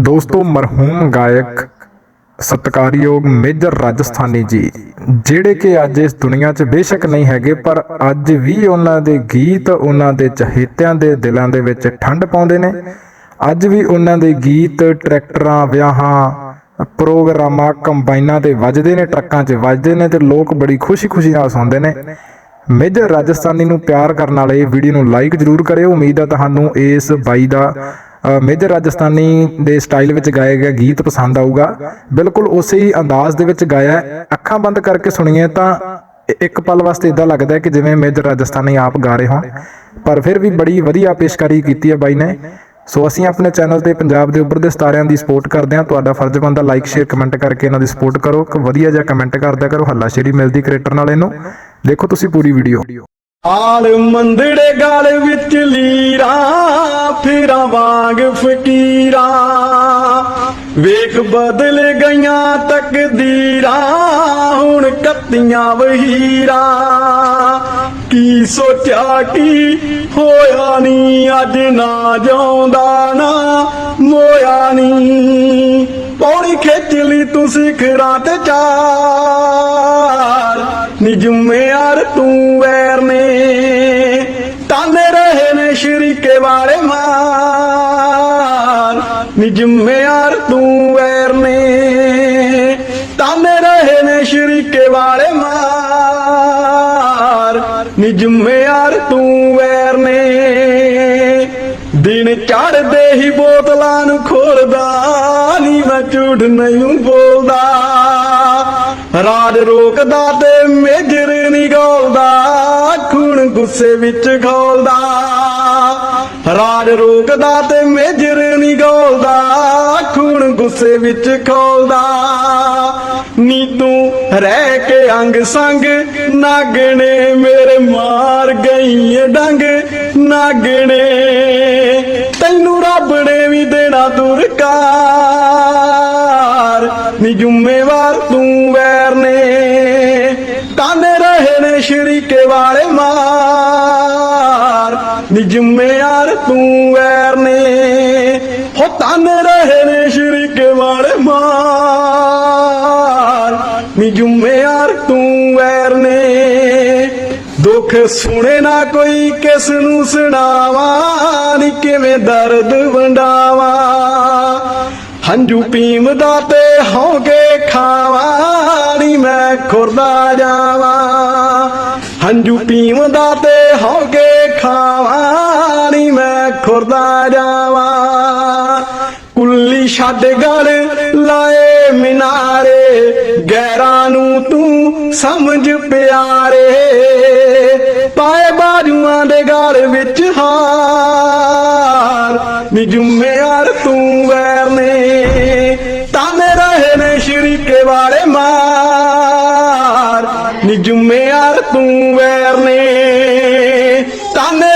ਦੋਸਤੋ, ਮਰਹੂਮ ਗਾਇਕ ਸਤਕਾਰਯੋਗ ਮੇਜਰ ਰਾਜਸਥਾਨੀ ਜੀ, ਜਿਹੜੇ ਕਿ ਅੱਜ ਇਸ ਦੁਨੀਆ 'ਚ ਬੇਸ਼ੱਕ ਨਹੀਂ ਹੈਗੇ, ਪਰ ਅੱਜ ਵੀ ਉਹਨਾਂ ਦੇ ਗੀਤ ਉਹਨਾਂ ਦੇ ਚਹੇਤਿਆਂ ਦੇ ਦਿਲਾਂ ਦੇ ਵਿੱਚ ਠੰਡ ਪਾਉਂਦੇ ਨੇ। ਅੱਜ ਵੀ ਉਹਨਾਂ ਦੇ ਗੀਤ, ਟਰੈਕਟਰਾਂ, ਵਿਆਹਾਂ, ਪ੍ਰੋਗਰਾਮਾਂ, ਕੰਬਾਈਨਾਂ ਤੇ ਵੱਜਦੇ ਨੇ, ਟਰੱਕਾਂ 'ਚ ਵੱਜਦੇ ਨੇ ਤੇ ਲੋਕ ਬੜੀ ਖੁਸ਼ੀ-ਖੁਸ਼ੀ ਨਾਲ ਸੁਣਦੇ ਨੇ। ਮੇਜਰ ਰਾਜਸਥਾਨੀ ਨੂੰ ਪਿਆਰ ਕਰਨ ਵਾਲੇ ਵੀਡੀਓ ਨੂੰ ਲਾਈਕ ਜ਼ਰੂਰ ਕਰਿਓ। ਉਮੀਦ ਹੈ ਤੁਹਾਨੂੰ ਇਸ ਬਾਈ ਦਾ ਮੇਜਰ ਰਾਜਸਥਾਨੀ ਦੇ ਸਟਾਈਲ ਵਿੱਚ ਗਾਇਆ ਗਿਆ ਗੀਤ ਪਸੰਦ ਆਊਗਾ। ਬਿਲਕੁਲ ਉਸੇ ਹੀ ਅੰਦਾਜ਼ ਦੇ ਵਿੱਚ ਗਾਇਆ ਅੱਖਾਂ ਬੰਦ ਕਰਕੇ ਸੁਣੀਏ ਤਾਂ ਇੱਕ ਪਲ ਵਾਸਤੇ ਇਦਾਂ ਲੱਗਦਾ ਹੈ ਕਿ ਜਿਵੇਂ ਮੇਜਰ ਰਾਜਸਥਾਨੀ ਆਪ ਗਾ ਰਹੇ ਹੋਣ। ਪਰ ਫਿਰ ਵੀ ਬੜੀ ਵਧੀਆ ਪੇਸ਼ਕਾਰੀ ਕੀਤੀ ਹੈ ਬਾਈ ਨੇ। ਸੋ ਅਸੀਂ ਆਪਣੇ ਚੈਨਲ ਤੇ ਪੰਜਾਬ ਦੇ ਉੱਭਰਦੇ ਸਤਾਰਿਆਂ ਦੀ ਸਪੋਰਟ ਕਰਦੇ ਹਾਂ। ਤੁਹਾਡਾ ਫਰਜ਼ ਬਣਦਾ ਲਾਈਕ ਸ਼ੇਅਰ ਕਮੈਂਟ ਕਰਕੇ ਇਹਨਾਂ ਦੀ ਸਪੋਰਟ ਕਰੋ। ਇੱਕ ਵਧੀਆ ਜਿਹਾ ਕਮੈਂਟ ਕਰਦਿਆ ਕਰੋ। ਹੱਲਾਸ਼ੇਰੀ ਮਿਲਦੀ ਕ੍ਰੀਏਟਰ ਨਾਲ ਇਹਨੂੰ। ਦੇਖੋ ਤੁਸੀਂ ਪੂਰੀ ਵੀਡੀਓ ਆਲ ਮੰਦੜੇ ਗਾਲ ਵਿੱਚ ਲੀਰਾ, ਫੇਰਾ ਵਾਂਗ ਫਕੀਰਾ। ਵੇਖ ਬਦਲ ਗਈਆਂ ਤਕਦੀਰਾਂ, ਹੁਣ ਕੱਤੀਆਂ ਵਹੀਰਾ। ਕੀ ਸੋਚਿਆ ਕੀ ਹੋਇਆ ਨੀ, ਅੱਜ ਨਾ ਜਾਉਂਦਾ ਨਾ ਮੋਇਆ ਨੀ। ਪੌੜੀ ਖਿੱਚ ਲਈ ਤੂੰ ਸਿਖਰਾਂ ਤੇ ਚਾਰ ਨਿਜਮੇ ਯਾਰ ਤੂੰ ਨੇ ਸ਼ਰੀਕੇ ਵਾਲੇ ਮਾਰ ਨੀ ਜ਼ਿੰਮੇਵਾਰ ਤੂੰ ਵੈਰ ਨੇ। ਤਾਨੇ ਰਹੇ ਨੇ ਸ਼ਰੀਕੇ ਵਾਲੇ ਮਾਰ ਨੀ ਜ਼ਿੰਮੇਵਾਰ ਤੂੰ ਦਿਨ ਚੜਦੇ ਹੀ ਬੋਤਲਾਂ ਨੂੰ ਖੋਲਦਾ, ਨੀ ਮੈਂ ਝੂਠ ਨਹੀਂ ਬੋਲਦਾ। ਰਾਜ ਰੋਕਦਾ ਤੇ ਮੇਜਰ ਨਹੀਂ ਗੋਲਦਾ ਖੂਨ ਗੁੱਸੇ ਵਿੱਚ ਖੋਲਦਾ। ਰਾਜ ਰੋਕਦਾ ਤੇ ਮੇਜਰ ਨਹੀਂ ਗੋਲਦਾ, ਖੂਨ ਗੁੱਸੇ ਵਿੱਚ ਖੋਲਦਾ। ਨੀ ਤੂੰ ਰਹਿ ਕੇ ਅੰਗ ਸੰਗ, ਨਾਗਣੇ ਮੇਰੇ ਮਾਰ ਗਈ ਡੰਗ, ਨਾਗਣੇ। ਤੈਨੂੰ ਰੱਬ ਨੇ ਵੀ ਦੇਣਾ ਦੁਰਕਾਰ, ਨੀ ਜ਼ਿੰਮੇਵਾਰ ਤੂੰ ਵੈਰ ਨੇ। ਤਾਨੇ ਰਹੇ ਨੇ ਸ਼ਰੀਕੇ ਵਾਲੇ ਮਾਰ। ਨੀ ਜ਼ਿੰਮੇਵਾਰ ਤੂੰ ਵੈਰ ਨੇ। ਹੋ ਤਾਨੇ ਰਹੇ ਨੇ ਸ਼ਰੀਕੇ ਵਾਲੇ ਮਾਰ ਨੀ ਜ਼ਿੰਮੇਵਾਰ ਤੂੰ ਵੈਰ ਨੇ। ਦੁੱਖ ਸੁਣੇ ਨਾ ਕੋਈ, ਕਿਸ ਨੂੰ ਸੁਣਾਵਾਂ? ਨੀ ਕਿਵੇਂ ਦਰਦ ਵੰਡਾਵਾਂ? ਹੰਝੂ ਪੀਮਦਾ ਤੇ ਹੌਗੇ ਖਾਵਾਂ। ਨੀ ਮੈਂ ਖੁਰਦਾ ਜਾਵਾਂ। ਹੰਝੂ ਪੀਮਦਾ ਤੇ ਹੌਗੇ ਖਾਵਾਂ। ਖੁਰਦਾ ਜਾਵਾਂ ਕੁੱਲੀ ਛੱਡ ਗਲ ਲਾਏ ਮਿਨਾਰੇ। ਗੈਰਾਂ ਨੂੰ ਤੂੰ ਸਮਝ ਪਿਆਰੇ। ਪਾਏ ਬਾਜੂਆਂ ਦੇ ਗਲ ਵਿੱਚ ਹਾਰ। ਨੀ ਜ਼ਿੰਮੇਵਾਰ ਤੂੰ ਵੈਰ ਨੇ। ਤਾਨੇ ਰਹੇ ਨੇ ਸ਼ਰੀਕੇ ਵਾਲੇ ਮਾਰ। ਨੀ ਜ਼ਿੰਮੇਵਾਰ ਤੂੰ ਵੈਰ ਨੇ।